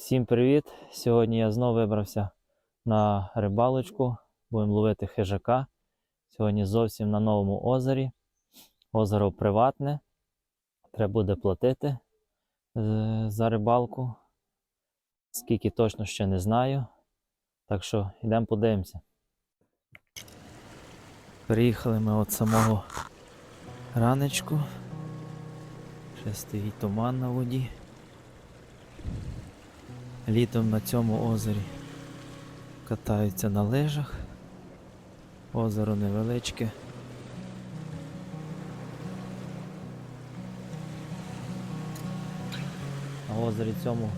Всім привіт! Сьогодні я знову вибрався на рибалочку. Будемо ловити хижака. Сьогодні зовсім на новому озері. Озеро приватне. Треба буде платити е, за рибалку. Скільки точно ще не знаю. Так що йдемо подивимося. Приїхали ми от самого ранечку. Ще стоїть туман на воді. Літом на цьому озері катаються на лижах. Озеро невеличке. На озері цьому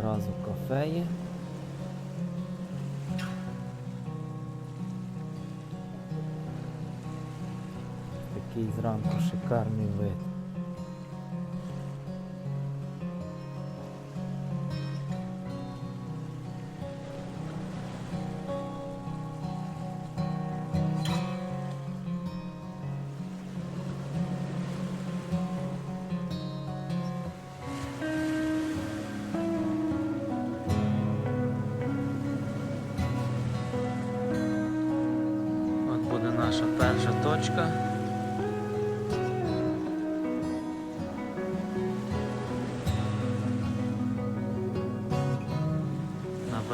зразу кафе є. Такий зранку шикарний вид.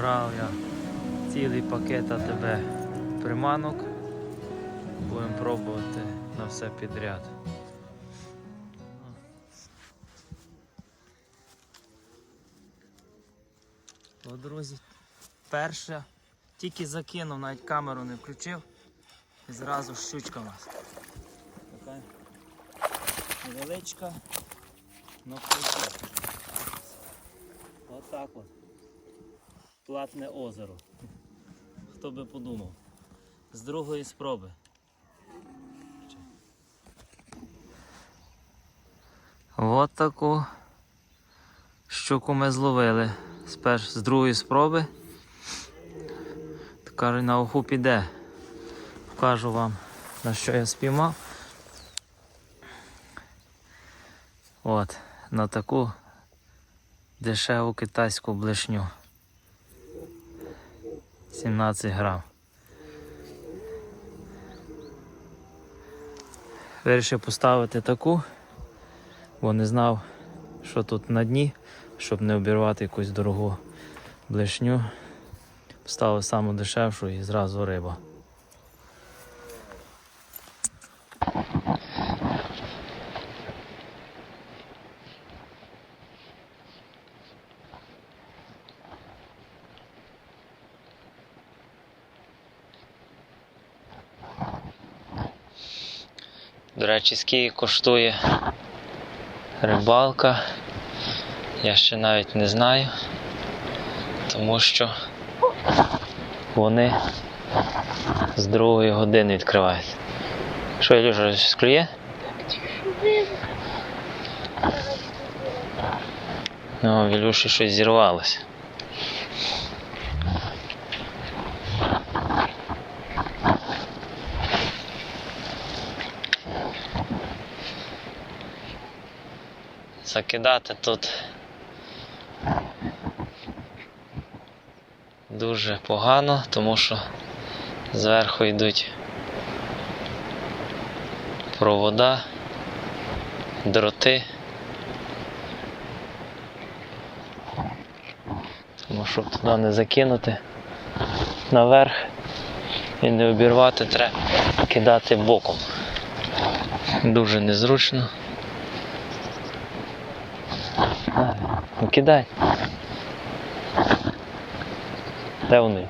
Набрав я цілий пакет АТБ приманок. Будемо пробувати на все підряд. О, друзі, перша тільки закинув, навіть камеру не включив. І зразу щучка у нас. Така невеличка, крутя. Отак от. Платне озеро. Хто би подумав. З другої спроби. От таку щуку ми зловили. Сперш з другої спроби. Каже, на уху піде. Покажу вам, на що я спіймав. От, на таку дешеву китайську блешню. 17 грам. Вирішив поставити таку, бо не знав, що тут на дні, щоб не обірвати якусь дорогу блешню. Поставив саму дешевшу і зразу риба. Речі, скільки коштує рибалка, я ще навіть не знаю, тому що вони з другої години відкривають. Що, Ілюша, щось клює? Ну, в Ілюші щось зірвалося. Закидати тут дуже погано, тому що зверху йдуть провода, дроти. Тому щоб туди не закинути наверх і не обірвати, треба кидати боком. Дуже незручно. А, Ну кидай. Де вони?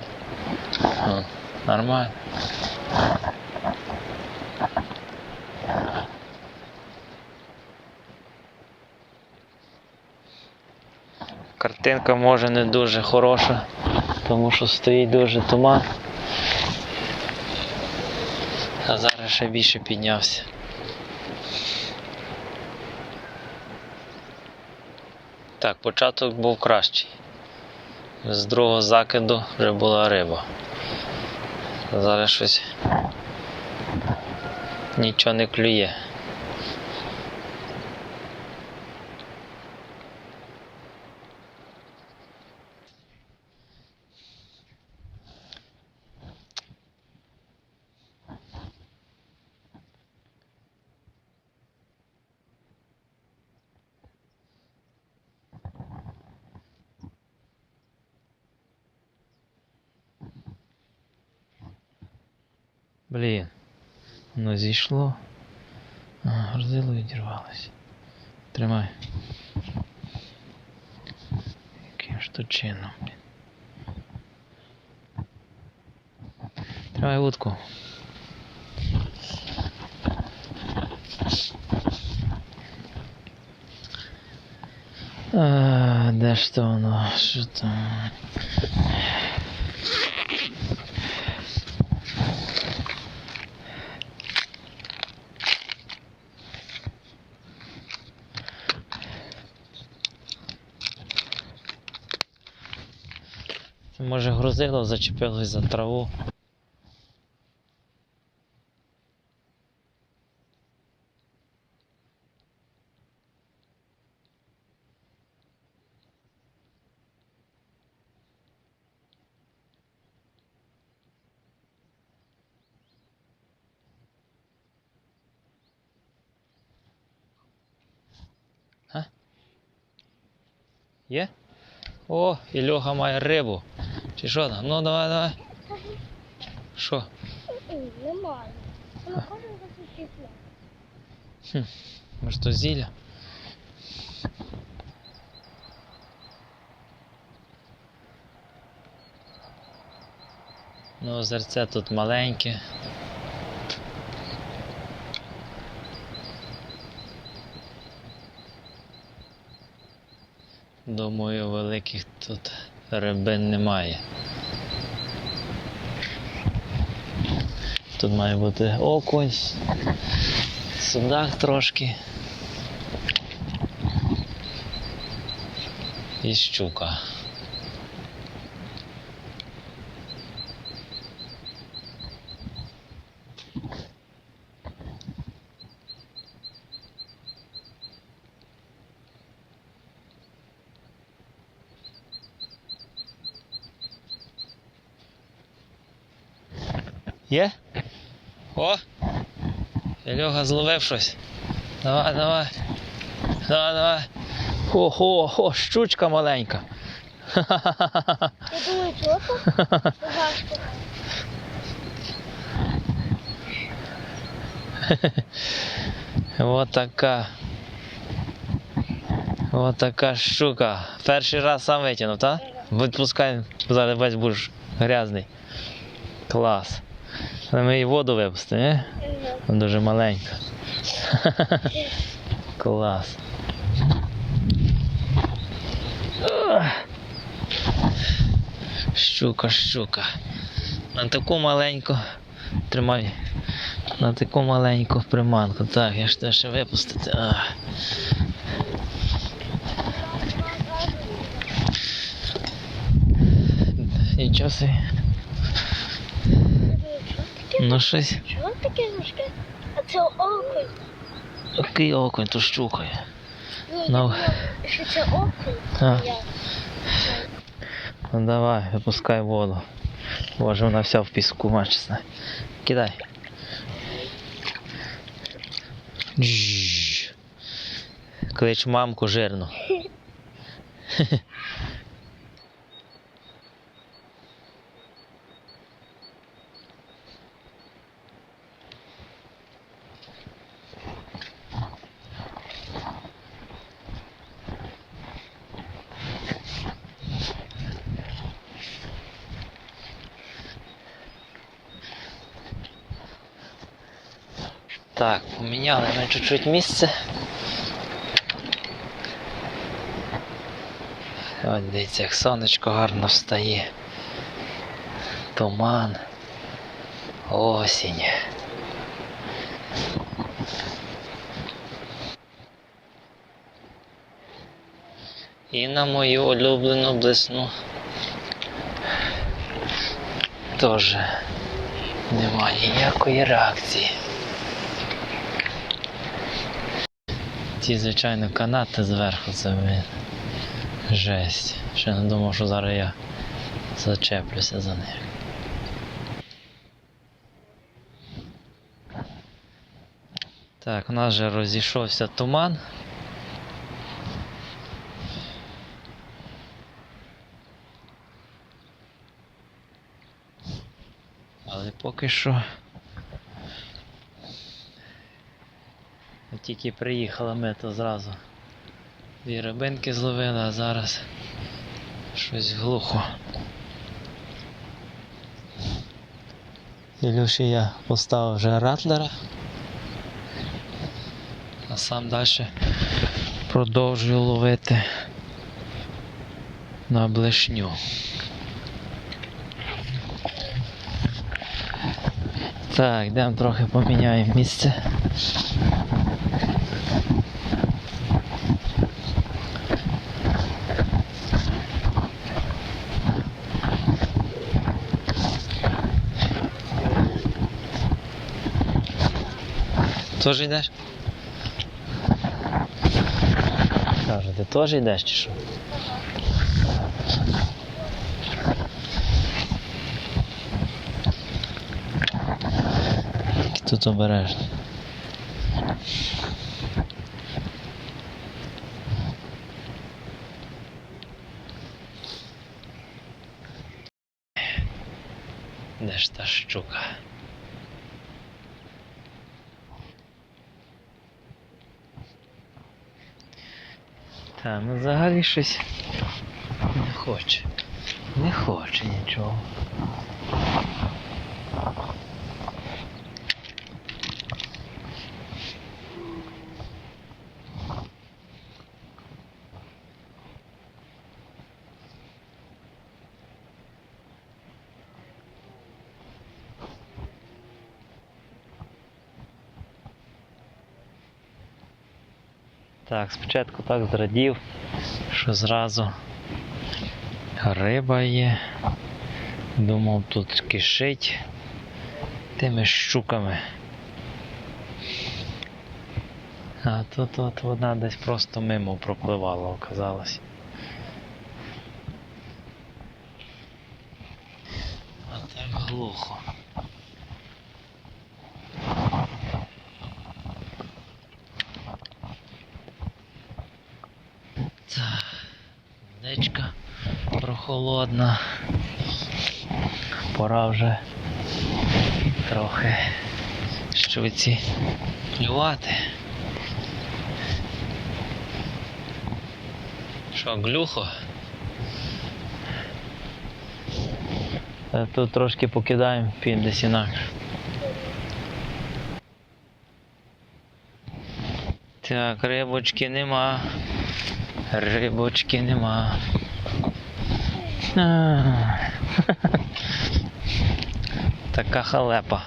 О, нормально. Картинка може не дуже хороша, тому що стоїть дуже туман. А зараз ще більше піднявся. Так, початок був кращий. З другого закиду вже була риба. Зараз щось нічого не клює. Блін. Воно зійшло. А, грузило відірвалося. Тримай. Яким ж то чином, блін. Тримай вудку. А, де ж то воно? Що там? Грузило зачепилось за траву. Є? О, Ільоха має рибу. Чи що там? Ну давай, давай. Що? Немає. Вона кожен засвітила. Може то зілля? Ну, озерце тут маленьке. Думаю, великих тут рибин немає. Тут має бути окунь, судак трошки. І щука. Є? О! Ільога зловив щось. Давай, давай. Давай, давай. Ого, о, щучка маленька. Я думаю? Важко. Вот така. Вот така щука. Перший раз сам витягнув, так? Відпускай, зараз весь будеш грязний. Клас. Ми її воду випустимо, не? Вона дуже маленька. Клас. Щука, щука. На таку маленьку. Тримай. На таку маленьку приманку. Так, я ж те ще випустити. Ах. Нічого собі. Ну щось. Чого таке важке? А це окунь. Який окунь то щукає. Ну, Ну. що це окунь. А. Я. Ну давай, випускай воду. Боже, вона вся в піску, мачесна. Кидай. Клич мамку жирну. Так, поміняли ми чуть-чуть місце. Ось дивіться, як сонечко гарно встає. Туман. Осінь. І на мою улюблену блесну. Теж немає ніякої реакції. Ті, звичайно, канати зверху це жесть. Ще не думав, що зараз я зачеплюся за них. Так, у нас вже розійшовся туман. Але поки що тільки приїхали ми, то зразу дві рибинки зловили, а зараз щось глухо. Ілюші я поставив вже ратлера, а сам далі продовжую ловити на блешню. Так, йдемо трохи поміняємо місце. Теж йдеш? Каже, ти теж йдеш чи що? Тут обережно. Де ж та щука? Та, ну взагалі щось не хоче. Не хоче нічого. Так, спочатку так зрадів, що зразу риба є. Думав, тут кишить тими щуками. А тут от вона десь просто мимо пропливала, оказалось. А так глухо. Так, водичка прохолодна. Пора вже трохи щуці клювати. Що, глюхо? Е, Тут трошки покидаємо, підемо десь інакше. Так, рибочки нема. Рибочки нема. Така халепа.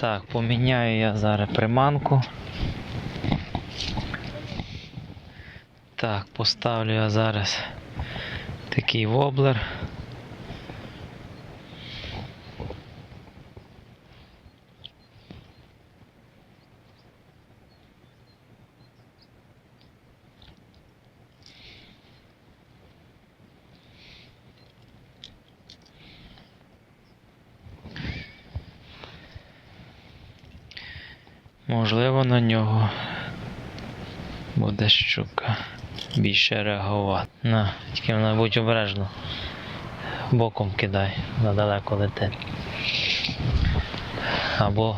Так, поміняю я зараз приманку. Так, поставлю я зараз такий воблер. Можливо, на нього буде щука більше реагувати. На, тільки вона будь обережно. Боком кидай, надалеко летить. Або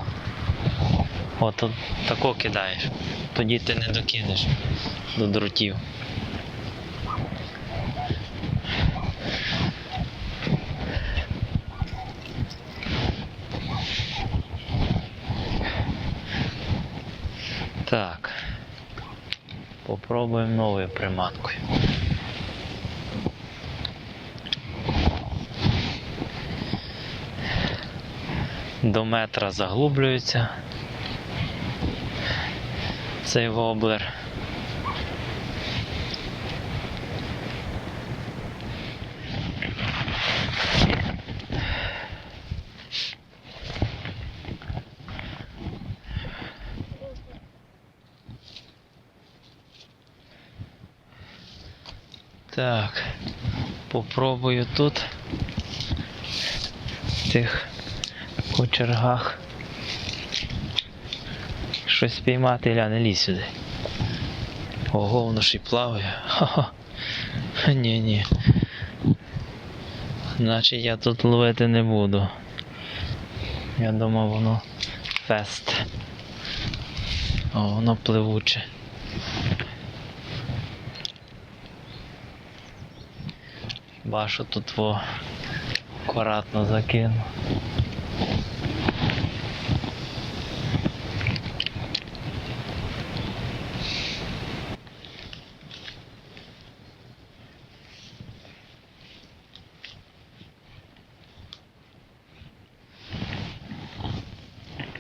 от от тако кидаєш. Тоді ти не докинеш до дротів. Так. Попробуємо новою приманкою. До метра заглублюється цей воблер. Так, попробую тут в тих кочергах щось спіймати, Ілля, не лізь сюди. Ого, воно ж і плаває. Ха-ха. Ні, ні. Значить я тут ловити не буду. Я думав, воно фест. О, воно пливуче. Башу тут во акуратно закину.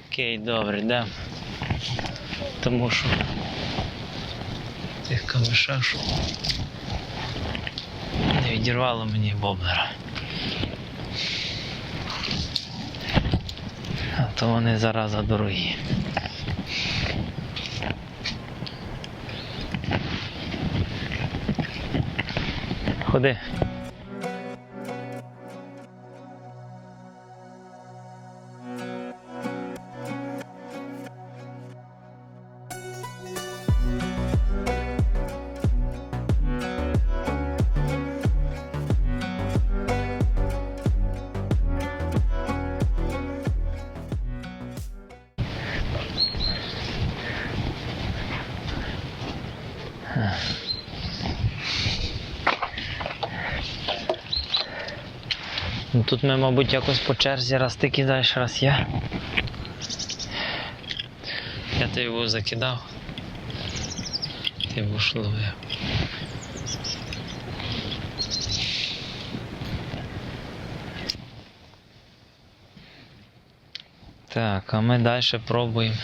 Окей, добре, йдемо. Тому що тих камешах, відірвало мені боблера. А то вони зараза дорогі. Ходи. Тут ми, мабуть, якось по черзі раз ти кидаєш, раз я. Я тобі був закидав. Ти був ловив. Так, а ми далі пробуємо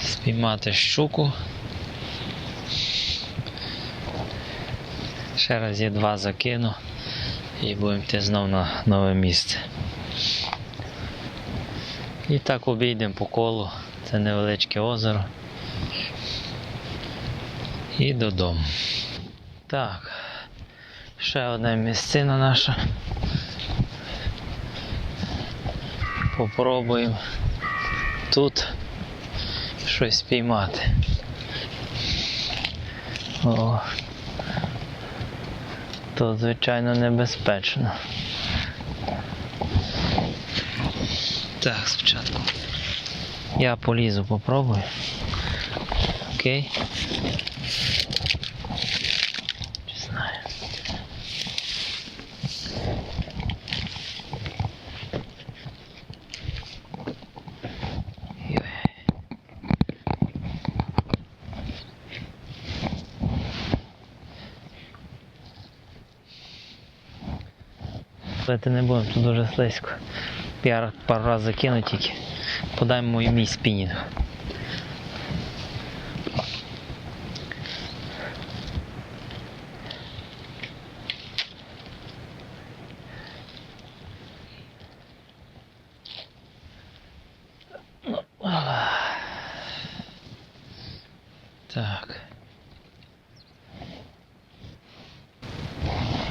спіймати щуку. Ще раз є два закину і будемо йти знов на нове місце. І так обійдемо по колу. Це невеличке озеро. І додому. Так. Ще одна місцина наша. Попробуємо тут щось спіймати. О, то звичайно небезпечно. Так, спочатку. Я полізу, попробую. Окей. Не знаю. Йой. Плити не будемо, тут дуже слизько. Я пару разів закину тільки. Подай мій мій спінінг. Так.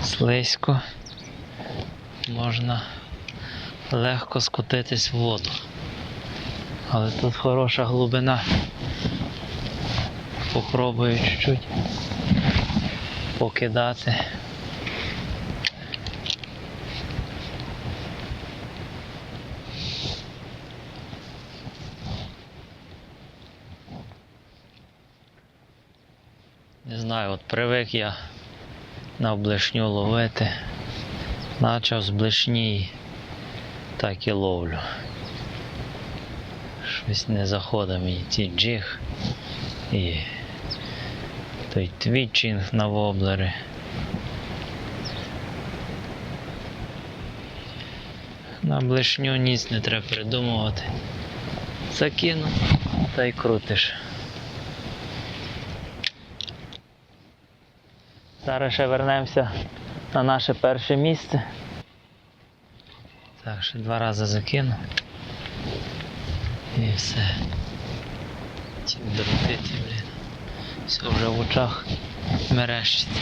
Слизько можна легко скотитись в воду. Але тут хороша глибина. Попробую чуть-чуть покидати. Не знаю, от привик я на блешню ловити. Начав з блешні так і ловлю. Щось не заходить мені ті джиг і той твітчинг на воблери. На блешню ніц не треба придумувати. Закинув та й крутиш. Зараз ще вернемося на наше перше місце. Так, ще два рази закину. І все. Ті дроти, блін. Все вже в очах мерещиться.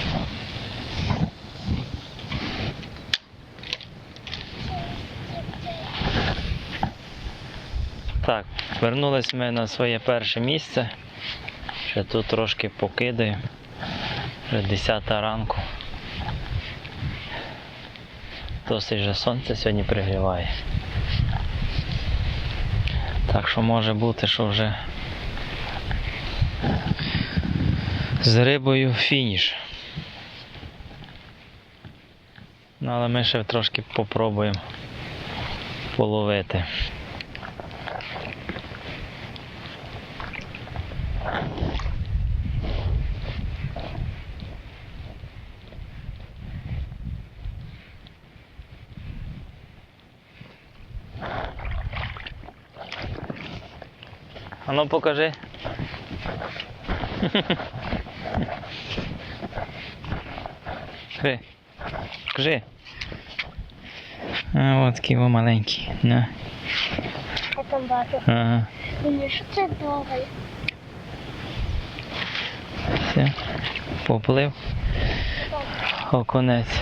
Так, вернулись ми на своє перше місце. Ще тут трошки покидаю. Вже 10 ранку. Досить же сонце сьогодні пригріває. Так що може бути, що вже з рибою фініш. Ну, але ми ще трошки попробуємо половити. Ну покажи. Кажи. Кажи. А, от такий во маленький. На. Я там бачу. Ага. Мені що це довго? Все. Поплив. Окунець.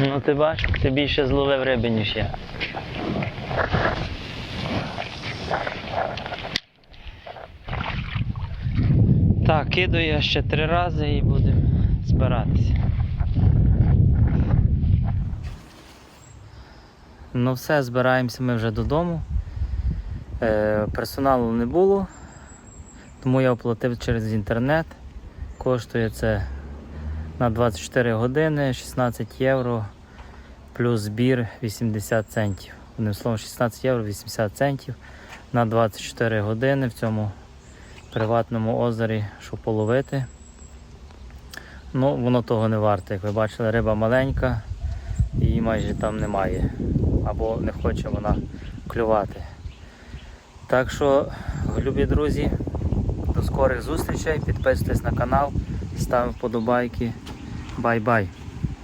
Ну ти бачиш, ти більше зловив риби, ніж я. Так, кидаю ще три рази і будемо збиратися. Ну все, збираємося ми вже додому. Е, персоналу не було, тому я оплатив через інтернет. Коштує це на 24 години 16 євро плюс збір 80 центів. Одним словом, 16 євро 80 центів на 24 години в цьому приватному озері, щоб половити. Ну, воно того не варте. Як ви бачили, риба маленька, її майже там немає. Або не хоче вона клювати. Так що, любі друзі, до скорих зустрічей. Підписуйтесь на канал, ставте вподобайки. Бай-бай!